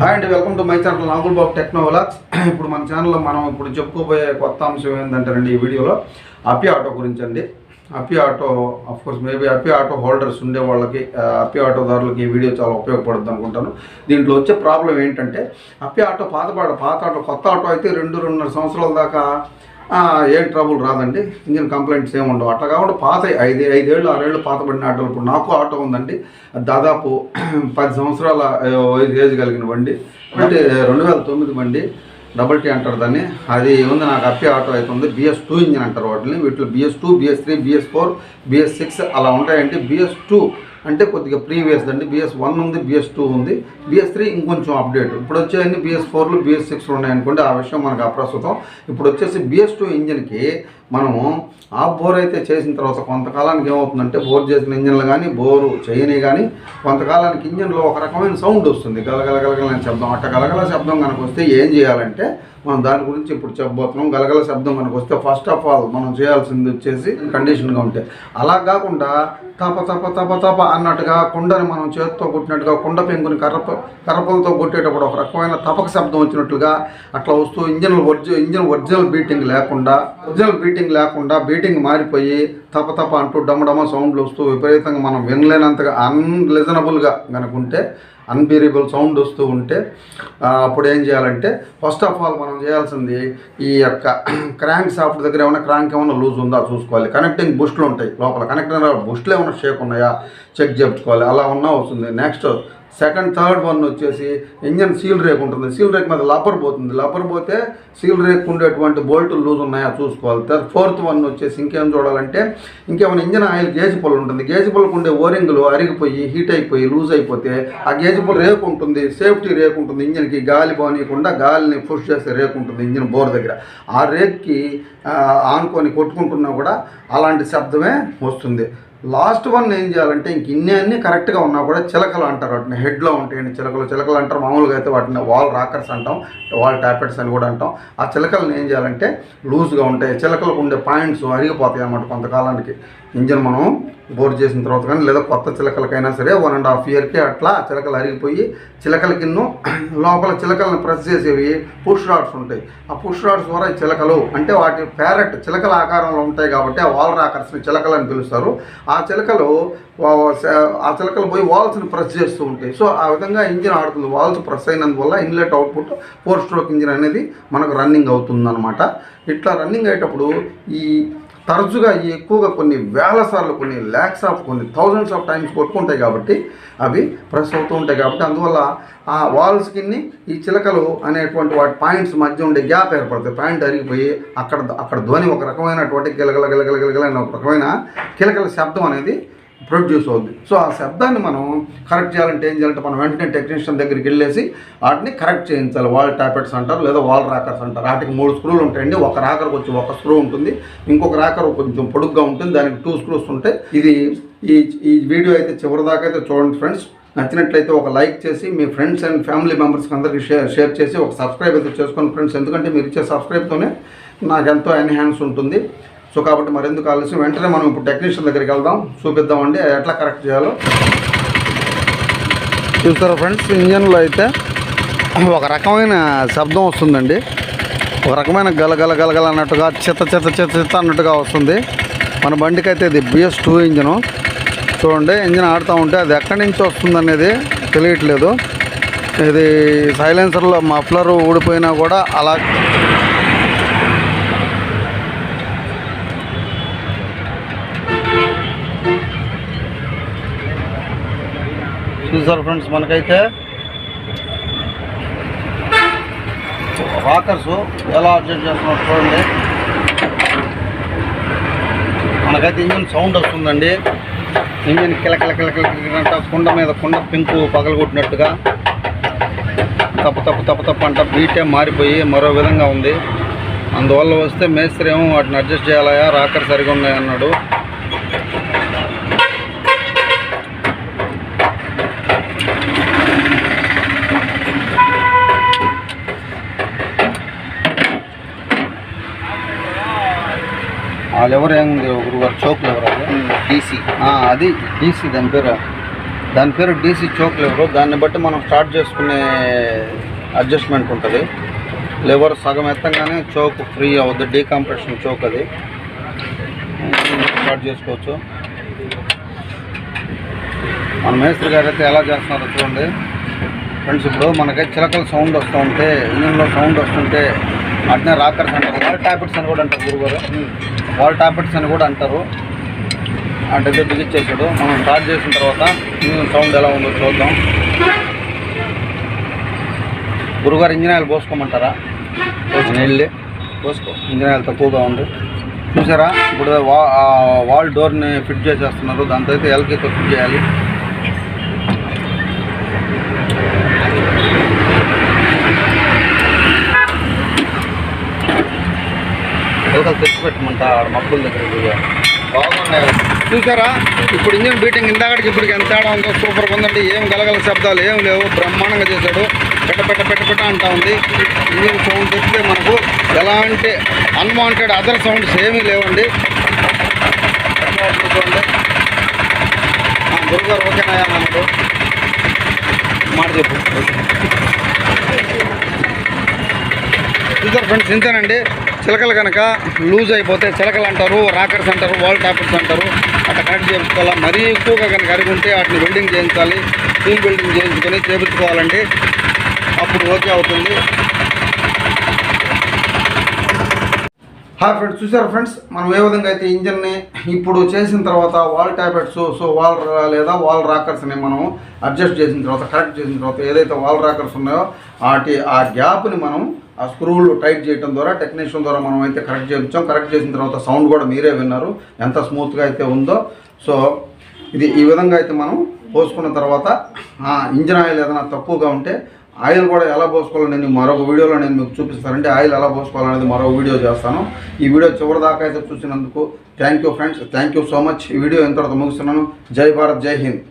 Hi అండి welcome to my channel Nagul Babu techno ఇప్పుడు మన ఛానల్లో మనం ఇప్పుడు చెప్పుకోబోయే కొత్త అంశం ఏంటంటారండి ఈ వీడియోలో అప్పి ఆటో గురించి అండి అప్పి ఆటో అఫ్ కోర్స్ మేబీ అప్పి ఆటో హోల్డర్స్ ఉండే వాళ్ళకి అప్పి ఆటోదారులకి ఈ వీడియో చాలా ఉపయోగపడుతుంది అనుకుంటాను. దీంట్లో వచ్చే ప్రాబ్లం ఏంటంటే అప్పి ఆటో పాత పాట పాత ఆటో కొత్త ఆటో అయితే రెండు రెండున్నర సంవత్సరాల దాకా ఏం ట్రబుల్ రాదండి. ఇంజిన్ కంప్లైంట్స్ ఏమి ఉండవు. అట్లా కాబట్టి పాత ఐదు ఐదేళ్ళు ఆరేళ్ళు పాత పడిన ఆటోలు. ఇప్పుడు నాకు ఆటో ఉందండి. దాదాపు పది సంవత్సరాల ఏజ్ కలిగిన బండి. అంటే రెండు వేల తొమ్మిది బండి. డబల్ టీ అంటారు దాన్ని. అది ఉంది నాకు అప్పి ఆటో అయితే ఉంది బిఎస్ టూ ఇంజిన్ అంటారు వాటిని. వీటిలో BS two BS three BS four BS six అలా ఉంటాయంటే బిఎస్ టూ అంటే కొద్దిగా ప్రీవియస్ అండి. బిఎస్ వన్ ఉంది బిఎస్ టూ ఉంది. బిఎస్ త్రీ ఇంకొంచెం అప్డేట్. ఇప్పుడు వచ్చేయన్ని బిఎస్ ఫోర్లు బిఎస్ సిక్స్లు ఉన్నాయనుకోండి ఆ విషయం మనకు అప్రస్తుతం. ఇప్పుడు వచ్చేసి బిఎస్ టూ ఇంజిన్కి మనము ఆ బోర్ అయితే చేసిన తర్వాత కొంతకాలానికి ఏమవుతుందంటే బోర్ చేసిన ఇంజిన్లు కానీ బోరు చేయని కానీ కొంతకాలానికి ఇంజిన్లో ఒక రకమైన సౌండ్ వస్తుంది. గలగల గలగల అని శబ్దం. అట్ట గలగల శబ్దం కనుక వస్తే ఏం చేయాలంటే మనం దాని గురించి ఇప్పుడు చెప్పబోతున్నాం. గలగల శబ్దం మనకు వస్తే ఫస్ట్ ఆఫ్ ఆల్ మనం చేయాల్సింది వచ్చేసి కండిషన్గా ఉంటే. అలా కాకుండా తప తప తప తప అన్నట్టుగా కుండని మనం చేతితో కొట్టినట్టుగా కుండ పెంకుని కర్రప కర్రపలతో కొట్టేటప్పుడు ఒక రకమైన తపక శబ్దం వచ్చినట్లుగా అట్లా వస్తూ ఇంజన్లు ఒరిజి ఇంజన్ ఒరిజినల్ బీటింగ్ లేకుండా ఒరిజినల్ బీటింగ్ లేకుండా బీటింగ్ మారిపోయి తప తప అంటూ డమడమ సౌండ్లు వస్తూ విపరీతంగా మనం వినలేనంతగా అన్లిజనబుల్గా కనుకుంటే అన్బీరబుల్ సౌండ్ వస్తూ ఉంటే అప్పుడు ఏం చేయాలంటే ఫస్ట్ ఆఫ్ ఆల్ మనం చేయాల్సింది ఈ యొక్క క్రాంక్ సాఫ్ట్ దగ్గర ఏమైనా క్రాంక్ ఏమైనా లూజ్ ఉందా చూసుకోవాలి. కనెక్టింగ్ బుష్లు ఉంటాయి లోపల. కనెక్టింగ్ బుష్లు ఏమైనా షేక్ ఉన్నాయా? చెక్ చేయించుకోవాలి. అలా ఉన్నా వస్తుంది. నెక్స్ట్ సెకండ్ థర్డ్ వన్ వచ్చేసి ఇంజన్ సీల్ రేక్ ఉంటుంది. సీల్ రేక్ మీద లపర్ పోతుంది. లపర్ పోతే సీల్ రేక్ ఉండేటువంటి బోల్ట్ లూజ్ ఉన్నాయా చూసుకోవాలి. తర్వాత ఫోర్త్ వన్ వచ్చేసి ఇంకేం చూడాలంటే ఇంకేమైనా ఇంజన్ ఆయిల్ గేజ్ పుల్ ఉంటుంది. గేజ్ పొలకు ఉండే ఓరింగ్లు అరిగిపోయి హీట్ అయిపోయి లూజ్ అయిపోతే ఆ గేజ్ పొల రేకు ఉంటుంది. సేఫ్టీ రేక్ ఉంటుంది ఇంజన్కి. గాలి పోనీయకుండా గాలిని పుష్ చేసే రేక్ ఉంటుంది ఇంజన్ బోర్ దగ్గర. ఆ రేక్కి ఆనుకొని కొట్టుకుంటున్నా కూడా అలాంటి శబ్దమే వస్తుంది. లాస్ట్ వన్ ఏం చేయాలంటే ఇంక ఇన్ని అన్ని కరెక్ట్గా ఉన్నా కూడా చిలకలు అంటారు. వాటిని హెడ్లో ఉంటాయండి చిలకలు. చిలకలు అంటారు. మామూలుగా అయితే వాటిని వాల్ రాకర్స్ అంటాం. వాల్ టాపెట్స్ అని కూడా అంటాం. ఆ చిలకలను ఏం చేయాలంటే లూజ్గా ఉంటాయి. చిలకలకు ఉండే పాయింట్స్ అరిగిపోతాయి అన్నమాట కొంతకాలానికి. ఇంజిన్ మనం బోర్ చేసిన తర్వాత కానీ లేదా కొత్త చిలకలకైనా సరే వన్ అండ్ హాఫ్ ఇయర్కి అట్లా చిలకలు అరిగిపోయి చిలకల కిన్ను లోపల చిలకలను ప్రెస్ చేసేవి పుష్ రాడ్స్ ఉంటాయి. ఆ పుష్ రాడ్స్ ద్వారా చిలకలు అంటే వాటి ప్యారెట్ చిలకల ఆకారంలో ఉంటాయి కాబట్టి ఆ వాల్ రాకర్స్ని చిలకలు అని పిలుస్తారు. ఆ చిలకలు ఆ చిలకలు పోయి వాల్స్ని ప్రెస్ చేస్తూ ఉంటాయి. సో ఆ విధంగా ఇంజిన్ ఆడుతుంది. Valves press అయినందువల్ల inlet output four stroke engine అనేది మనకు రన్నింగ్ అవుతుంది ఇట్లా రన్నింగ్ అయ్యేటప్పుడు ఈ తరచుగా ఎక్కువగా కొన్ని వేల సార్లు కొన్ని ల్యాక్స్ ఆఫ్ కొన్ని థౌజండ్స్ ఆఫ్ టైమ్స్ కొట్టుకుంటాయి కాబట్టి అవి ప్రెస్ అవుతూ ఉంటాయి కాబట్టి అందువల్ల ఆ వాల్స్కి ఈ చిలకలు అనేటువంటి వాటి పాయింట్స్ మధ్య ఉండే గ్యాప్ ఏర్పడుతుంది పాయింట్ అరిగిపోయి అక్కడ అక్కడ ధ్వని ఒక రకమైనటువంటి గిలగల గిలగల గిలగల ఒక రకమైన కిలకల శబ్దం అనేది ప్రొడ్యూస్ అవుద్ది. సో ఆ శబ్దాన్ని మనం కరెక్ట్ చేయాలంటే ఏం చేయాలంటే మనం వెంటనే టెక్నీషియన్ దగ్గరికి వెళ్ళేసి వాటిని కరెక్ట్ చేయించాలి. వాల్ టాపెట్స్ అంటారు లేదా వాల్ రాకర్స్ అంటారు. వాటికి మూడు స్క్రూలు ఉంటాయండి. ఒక రాకర్కి వచ్చి ఒక స్క్రూ ఉంటుంది. ఇంకొక రాకర్ కొంచెం పొడుగ్గా ఉంటుంది. దానికి టూ స్క్రూస్ ఉంటాయి. ఇది ఈ ఈ వీడియో అయితే చివరి దాకా అయితే చూడండి ఫ్రెండ్స్. నచ్చినట్లయితే ఒక లైక్ చేసి మీ ఫ్రెండ్స్ అండ్ ఫ్యామిలీ మెంబర్స్కి అందరికీ షేర్ షేర్ చేసి ఒక సబ్స్క్రైబ్ అయితే చేసుకోండి ఫ్రెండ్స్. ఎందుకంటే మీరు ఇచ్చే సబ్స్క్రైబ్తోనే నాకు ఎంతో ఎన్హాన్స్ ఉంటుంది. సో కాబట్టి మరెందుకు ఆలస్యం? వెంటనే మనం ఇప్పుడు టెక్నీషియన్ దగ్గరికి వెళ్దాం. చూపిద్దామండి. ఎట్లా కరెక్ట్ చేయాలో. చూస్తారా ఫ్రెండ్స్ ఇంజన్లో అయితే ఒక రకమైన శబ్దం వస్తుందండి. ఒక రకమైన గలగల గలగల అన్నట్టుగా చిత్త చిత్త చిత్త చిత్త అన్నట్టుగా వస్తుంది. మన బండికి అయితే ఇది బిఎస్ టూ ఇంజను. చూడండి ఇంజిన్ ఆడుతూ ఉంటే అది ఎక్కడి నుంచి వస్తుంది అనేది తెలియట్లేదు. ఇది సైలెన్సర్లో మఫ్లర్ ఊడిపోయినా కూడా అలా చూసారు ఫ్రెండ్స్ మనకైతే. రాకర్స్ ఎలా అడ్జస్ట్ చేస్తున్నారు చూడండి. మనకైతే ఇంజిన్ సౌండ్ వస్తుందండి. ఇంజిన్ కిలకిల కిలకిల కిలకిలంట కుండ మీద కుండ పెంకు పగలగొట్టినట్టుగా తప్పు తప్పు తప్పు తప్పు అంట బీటే మారిపోయి మరో విధంగా ఉంది. అందువల్ల వస్తే మేస్త్రి ఏమో వాటిని అడ్జస్ట్ చేయాలయా? రాకర్ సరిగా ఉన్నాయి? ఆ లెవర్ ఏముంది ఒకరు వారు చోక్ లెవర్ అది డీసీ అది డీసీ దాని పేరు. దాని పేరు డీసీ చోక్ లివర్ దాన్ని బట్టి మనం స్టార్ట్ చేసుకునే అడ్జస్ట్మెంట్ ఉంటుంది. లివర్ సగం ఎత్తంగానే చోక్ ఫ్రీ అవుద్ది. డీకాంప్రెషన్ చోక్ అది. స్టార్ట్ చేసుకోవచ్చు. మన మేస్త్రి గారు అయితే ఎలా చేస్తున్నారో చూడండి. ఫ్రెండ్స్ ఇప్పుడు మనకైతే చిలకల సౌండ్ వస్తూ ఉంటే ఇంజన్లో సౌండ్ వస్తుంటే అట్నే రాకర్స్ అంటారు వాల్ టాపెట్స్ అని కూడా అంటారు గురుగారు. వాల్ టాపెట్స్ అని కూడా అంటారు. అంటే బిగిచ్చేసాడు. మనం స్టార్ట్ చేసిన తర్వాత సౌండ్ ఎలా ఉందో చూద్దాం. గురుగారు ఇంజిన్ ఆయిల్ పోసుకోమంటారా నీళ్ళే. పోసుకో. ఇంజిన్ ఆయిల్ తక్కువగా ఉంది చూసారా? ఇప్పుడు వా ఆ వాల్ డోర్ని ఫిట్ చేసేస్తున్నారు. దాంతో అయితే ఎల్కీతో ఫిట్ చేయాలి. ఎలకలు తెచ్చి ఆడ మబ్బుల దగ్గర బాగున్నాయి. చూసారా? ఇప్పుడు ఇంజన్ బీటింగ్ ఇందాకటికి ఇప్పటికి ఎంత తేడా ఉందో సూపర్గా ఉందండి. ఏం గలగల శబ్దాలు ఏం లేవు. బ్రహ్మాండంగా చేశాడు. పెట్ట పెట్ట పెట్ట పెట్ట అంటా ఉంది. ఇంజన్ సౌండ్ చెప్తే మనకు ఎలాంటి అన్వాంటెడ్ అదర్ సౌండ్స్ ఏమీ లేవండి. చూడండి గురుగారు ఓకేనాయా మనకు మాట చెప్పు. చూసారు ఫ్రెండ్స్ ఇంతేనండి. చిలకలు కనుక లూజ్ అయిపోతే చిలకలు అంటారు రాకర్స్ అంటారు వాల్ టాపర్స్ అంటారు. అట్లా కనెక్ట్ చేయించుకోవాలి? మరీ ఎక్కువగా కనుక అరిగి ఉంటే వాటిని వెల్డింగ్ చేయించాలి స్టీల్ వెల్డింగ్ చేయించుకొని చేపించుకోవాలండి అప్పుడు ఓకే అవుతుంది. హాయ్ ఫ్రెండ్స్ చూసారు ఫ్రెండ్స్ మనం ఏ విధంగా అయితే ఇంజన్ని ఇప్పుడు చేసిన తర్వాత వాల్ ట్యాబ్లెట్స్ సో వాల్ లేదా వాల్ రాకర్స్ని మనం అడ్జస్ట్ చేసిన తర్వాత కరెక్ట్ చేసిన తర్వాత ఏదైతే వాల్ రాకర్స్ ఉన్నాయో వాటి ఆ గ్యాప్ని మనం ఆ స్క్రూలు టైట్ చేయడం ద్వారా టెక్నీషియన్ ద్వారా మనం అయితే కరెక్ట్ చేయించాం. కరెక్ట్ చేసిన తర్వాత సౌండ్ కూడా మీరే విన్నారు ఎంత స్మూత్గా అయితే ఉందో. సో ఇది ఈ విధంగా అయితే మనం పోసుకున్న తర్వాత ఆ ఇంజిన్ ఆయిల్ ఏదైనా తక్కువగా ఉంటే ఆయిల్ కూడా ఎలా పోసుకోవాలో నేను మరొక వీడియోలో నేను మీకు చూపిస్తానంటే ఆయిల్ ఎలా పోసుకోవాలనేది మరో వీడియో చేస్తాను. ఈ వీడియో చివరి దాకా అయితే చూసినందుకు thank you friends. Thank you so much. ఈ వీడియో ఎంత ముగిస్తున్నాను. జై భారత్ జై హింద్.